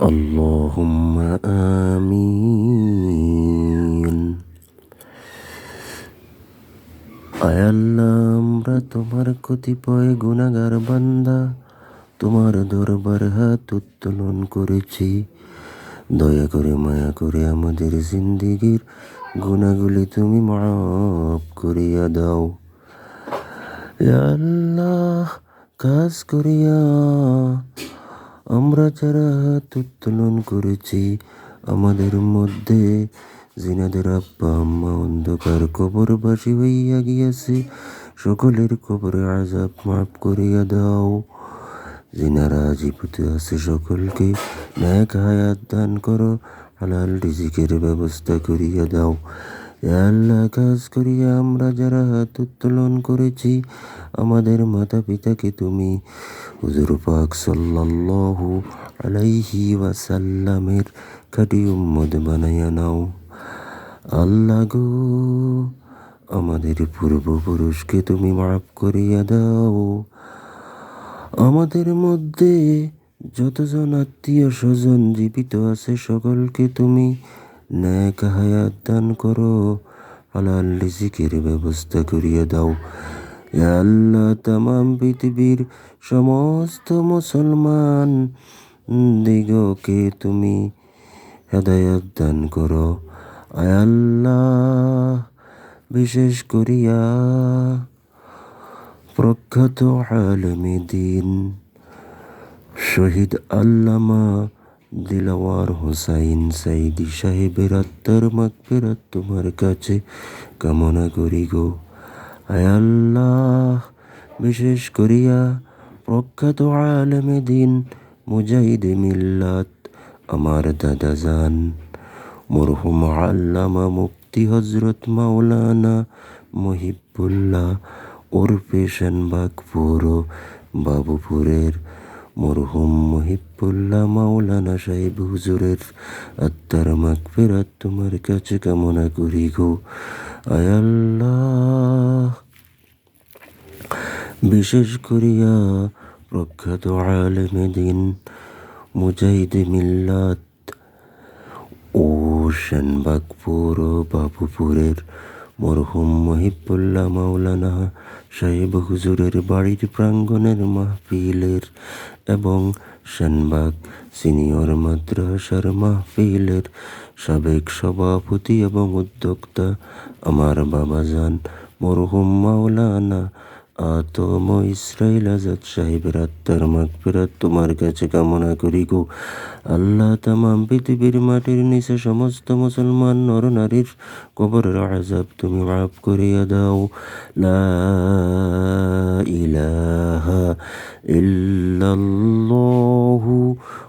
اللهم آمين আয়াল্লাহ আমরা তোমার কতিপয় গুণাগার বান্দা তোমার দরবার হাত উত্তোলন করেছি দয়া করে মায়া করে আমাদের জিন্দিগির গুণাগুলি তুমি মাফ করিয়া দাও আল্লাহ কাজ করিয়া আমরা যারা হাত উত্তোলন করেছি, আমাদের মধ্যে জিনাদের আব্বা, আম্মা অন্ধকার কবরবাসী হইয়া গিয়াছে। সকলের কবরে আজাব মাফ করিয়া দাও। জিনারা জীবিত আছে সকলকে, ন্যাক হায়াত দান করো, হালাল রিজিকের ব্যবস্থা করিয়া দাও। আল্লাহ কাজ করিয়া আমরা যারা হাত উত্তোলন করেছি, আমাদের মাতা পিতাকে তুমি হুজুর পাক সাল্লাল্লাহু আলাইহি ওয়াসাল্লামের খাটি উম্মদ বানাইয়া নাও। আল্লাহ গো, আমাদের পূর্বপুরুষকে তুমি মাফ করিয়া দাও। আমাদের মধ্যে যতজন আত্মীয় স্বজন জীবিত আছে, সকলকে তুমি ন্যাক হায়াত দান করো, হালাল রিজিকের ব্যবস্থা করিয়া দাও। আল্লাহ তাম পৃথিবীর সমস্ত মুসলমান দিগকে তুমি হেদায়াত দান করো। আল্লাহ, বিশেষ করিয়া প্রখ্যাত আলমী দিন, শহীদ আল্লামা দিলাওয়ার হোসাইন সাইদি সাহেবের আত্মার মাগফিরাত তোমার কাছে কামনা করি গো। আল্লাহ, বিশেষ করিয়া প্রখ্যাত আলমে দিন মুজাহিদ মিল্লাত আমার দাদা যান মরহুম আল্লামা মুক্তি হজরত মাওলানা মহিবুল্লাহ ওরফে শানবাগপুর বাবুপুরের মরহুম মহিবুল্লাহ মাওলানা সাহেব হুজুরের আত্মার মাগফিরাত তোমার কাছে কামনা করি গো। আয়াল্লাহ বিশেষ করিয়া প্রখ্যাত আলেমে দিন মুজাহিদ মিল্লাত ও শানবাগপুর ও বাবুপুরের মরহুম মহিবুল্লাহ মাওলানা সাহেব হুজুরের বাড়ির প্রাঙ্গনের মাহফিলের এবং সেনবাগ সিনিয়র মাদ্রাসার মাহফিলের সাবেক সভাপতি এবং উদ্যোক্তা আমার বাবা যান মরহুম মাওলানা আতম ইসরাইল আজাদ সাহেবের আত্মার মাগফিরাত তোমার কাছে কামনা করি গো। আল্লাহ তামাম পৃথিবীর মাটির নিচে সমস্ত মুসলমান নর নারীর কবরের আজাব তুমি মাফ করিয়া দাও। লা ইলাহা ইল্লাল্লাহু।